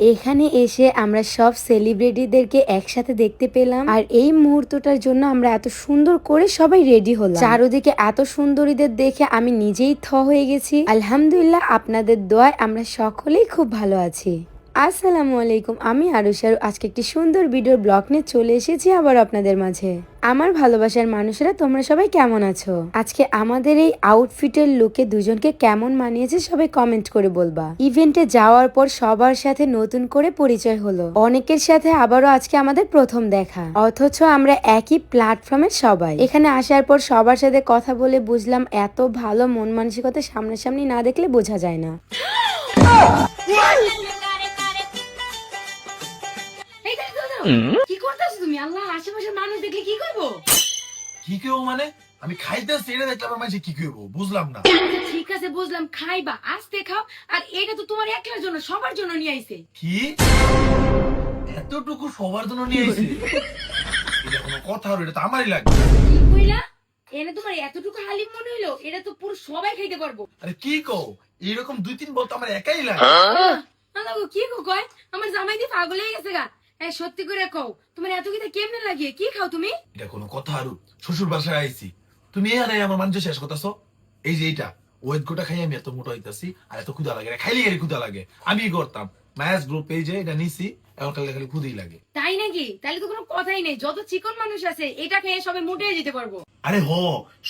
এখানে এসে আমরা সব সেলিব্রিটিদেরকে একসাথে দেখতে পেলাম, আর এই মুহূর্তটার জন্য আমরা এত সুন্দর করে সবাই রেডি হলাম। চারোদিকে এত সুন্দরীদের দেখে আমি নিজেই থ হয়ে গেছি। আলহামদুলিল্লাহ, আপনাদের দোয়ায় আমরা সকলেই খুব ভালো আছি। আসসালামু আলাইকুম, আমি আরুষারু আজকে একটি সুন্দর ভিডিওর ব্লগ নিয়ে চলে এসেছি আবার আপনাদের মাঝে। আমার ভালোবাসার মানুষেরা, তোমরা সবাই কেমন আছো? আজকে আমাদের এই আউটফিটের লুকে দুজনকে কেমন মানিয়েছে, সবাই কমেন্ট করে বলবা। ইভেন্টে যাওয়ার পর সবার সাথে নতুন করে পরিচয় হলো। অনেকের সাথে আবারও আজকে আমাদের প্রথম দেখা। অথচ আমরা একই প্ল্যাটফর্মের সবাই। এখানে আসার পর সবার সাথে কথা বলে বুঝলাম, এত ভালো মন মানসিকতা সামনাসামনি না দেখলে বোঝা যায় না। কি করতেছো তুমি? আল্লাহ আশেপাশের মানুষ দেখলে কি করব? কি কেউ মানে? আমি খাইতেছি এটা দেখলে আমার কি কেউ বুঝলাম না। ঠিক আছে বুঝলাম। খাইবা আস্তে খাও। আর এটা তো তোমার একলার জন্য সবার জন্য নিয়ে আইছে। কি? এতটুকু সবার জন্য নিয়ে এসে এটা কোনো কথা হলো এটা তো আমারই লাগবে। কি কইলা? এনে তোমার এতটুকু হালিম মনে হইল এটা তো পুরো সবাই খাইতে পারব। আরে কি কও? এইরকম দুই তিন বল তো আমার একাই লাগে আল্লাহ কি গো কয়? আমার জামাই দিয়ে পাগল হয়ে গেছে গা। এই সত্যি করে কও তোমার এত কিটা কেমনে লাগিয়ে কি খাও তুমি? এটা কোনো কথা আরু শ্বশুর বাসায় আইছি। তুমি এখানে আমার মানুষ শেষ করতেছ? এই যে এইটা ওয়েট গোটা খাই আমি এত মোটা হইতাছি আর এত ক্ষুদা লাগে খাইলে গেলে ক্ষুদা লাগে। আমি করতাম ম্যাচ গ্রুপ পেজে এটা নিছি এখন খালি খালি ক্ষুদেই লাগে। তাই নাকি? তাহলে তো কোনো কথাই নেই। যত চিকন মানুষ আছে এটা খেয়ে সবাই মোটে হয়ে যেতে পারব। আরে হ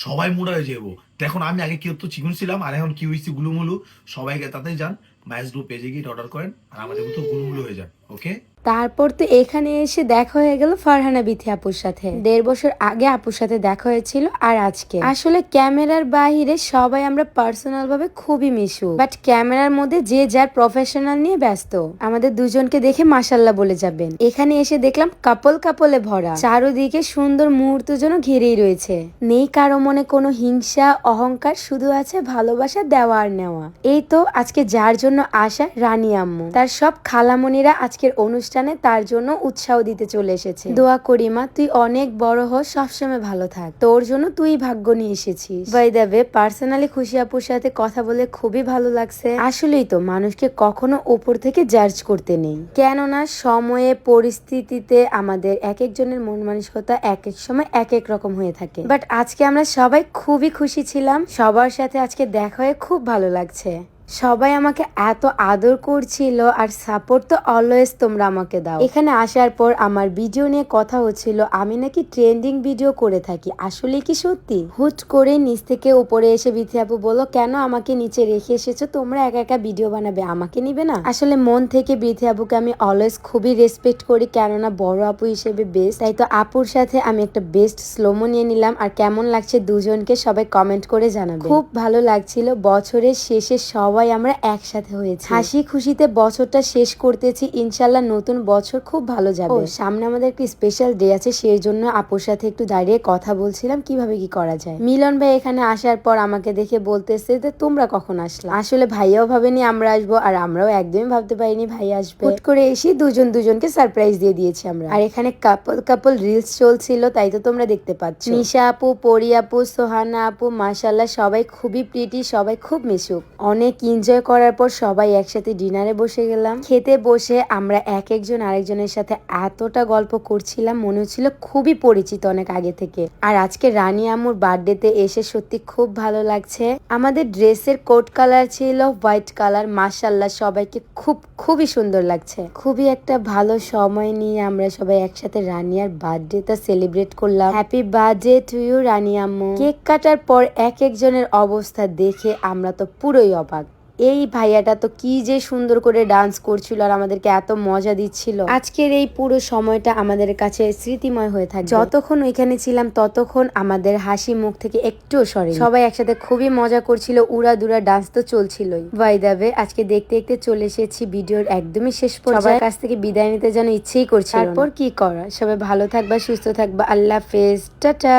সবাই মোড়া হয়ে যাব। এখন আমি আগে কি তো চিকন ছিলাম আর এখন কি হয়েছি গুলুমুলু। সবাইকে তাতেই যান ম্যাচ গ্রুপ পেজে গিয়ে অর্ডার করেন আর আমাদের মতো গুলুমুলু হয়ে যান ওকে তারপর তো এখানে এসে দেখা হয়ে গেল ফারহানা বিথি আপুর সাথে। দেড় বছর আগে আপুর সাথে দেখা হয়েছিল আর আজকে। আসলে ক্যামেরার বাহিরে সবাই আমরা পার্সোনাল ভাবে খুবই মিশু বাট ক্যামেরার মধ্যে যে যার প্রফেশনাল নিয়ে ব্যস্ত। আমাদের দুজনকে দেখে মাসাল্লাহ বলে যাবেন। এখানে এসে দেখলাম কাপল কাপলে ভরা। চারোদিকে সুন্দর মুহূর্ত যেন ঘিরেই রয়েছে। নেই কারও মনে কোনো হিংসা, অহংকার, শুধু আছে ভালোবাসা, দেওয়া আর নেওয়া। এই তো আজকে যার জন্য আসা রানী আম্মু। তার সব খালামণিরা আজকের অনুষ্ঠানে তার জন্য উৎসাহ দিতে চলে এসেছে। দোয়া করি মা, তুই অনেক বড় হ, সবসময় ভালো থাক। তোর জন্য তুই ভাগ্য নিয়ে এসেছিস। বাই দেবে পার্সোনালি খুশি আপুর সাথে কথা বলে খুবই ভালো লাগছে। আসলেই তো মানুষকে কখনো উপর থেকে জাজ করতে নেই। কেননা সময়ে, পরিস্থিতিতে আমাদের এক একজনের মন মানসিকতা এক এক সময় এক এক রকম হয়ে থাকে। বাট আজকে আমরা সবাই খুবই খুশি ছিলাম। সবার সাথে আজকে দেখা হয়ে খুব ভালো লাগছে। সবাই আমাকে এত আদর করছিল আর সাপোর্ট তো অলওয়েজ তোমরা আমাকে দাও। এখানে আসার পর আমার ভিডিও নিয়ে কথা হচ্ছিল, আমি নাকি ট্রেন্ডিং ভিডিও করে থাকি, আসলে কি সত্যি? হুট করে নিচ থেকে উপরে এসে বিথি আপু বলো কেন আমাকে নিচে রেখে এসেছ? তোমরা একা একা ভিডিও বানাবে, আমাকে নিবে না? আসলে মন থেকে বিথি আপুকে আমি অলওয়েজ খুবই রেসপেক্ট করি, কেননা বড় আপু হিসেবে বেস্ট তাই তো আপুর সাথে আমি একটা বেস্ট স্লোমো নিয়ে নিলাম, আর কেমন লাগছে দুজনকে সবাই কমেন্ট করে জানাবে। খুব ভালো লাগছিল, বছরের শেষে সবাই আমরা একসাথে হয়েছি। হাসি খুশিতে বছরটা শেষ করতেছি ইনশাল্লাহ নতুন বছর খুব ভালো যাবে। সামনে আমাদের একটি স্পেশাল ডে আছে সেই জন্য আপুর সাথে একটু দাঁড়িয়ে কথা বলছিলাম কীভাবে কি করা যায়। মিলন ভাই এখানে আসার পর আমাকে দেখে বলতেছে যে তোমরা কখন আসলা? আসলে ভাইয়াও ভাবেনি আমরা আসব আর আমরাও একদমই ভাবতে পারিনি ভাই আসবে। হুট করে এসে দুজন দুজনকে সারপ্রাইজ দিয়ে দিয়েছি আমরা। আর এখানে কাপল কাপল রিলস চলছিল তাই তো তোমরা দেখতে পাচ্ছ। নিশা আপু পরি আপু সোহানা আপু মাশাল্লাহ সবাই খুবই প্রিটি সবাই খুব মিশুক। অনেক এনজয় করার পর সবাই একসাথে ডিনারে বসে গেলাম। খেতে বসে আমরা এক একজন আরেকজনের সাথে এতটা গল্প করছিলাম, মনে হচ্ছিল খুবই পরিচিত অনেক আগে থেকে। আর আজকে রানী আমুর বার্থডেতে এসে সত্যি খুব ভালো লাগছে। আমাদের ড্রেসের কোট কালার ছিল হোয়াইট কালার মাশাল্লাহ সবাইকে খুব, খুবই সুন্দর লাগছে। খুবই একটা ভালো সময় নিয়ে আমরা সবাই একসাথে রানিয়ার বার্থডেটা সেলিব্রেট করলাম। Happy birthday to you Rani আম্মু। কেক কাটার পর এক একজনের অবস্থা দেখে আমরা তো পুরোই অবাক। এই ভাইয়াটা তো কি যে সুন্দর করে ডান্স করছিল আর আমাদেরকে এত মজা দিচ্ছিল। আজকের এই পুরো সময়টা আমাদের কাছে স্মৃতিময় হয়ে থাকে যতক্ষণ ওইখানে ছিলাম, ততক্ষণ আমাদের হাসি মুখ থেকে একটুও সরে সবাই একসাথে খুবই মজা করছিল উড়া দুরা ডান্স তো চলছিলই। বাই দাবে আজকে দেখতে দেখতে চলে এসেছি ভিডিওর একদমই শেষ পর্যায়ে। সবার কাছ থেকে বিদায় নিতে যেন ইচ্ছেই করছিল তারপর কি করা? সবাই ভালো থাকবা, সুস্থ থাকবা। আল্লাহ হাফেজ। টাটা।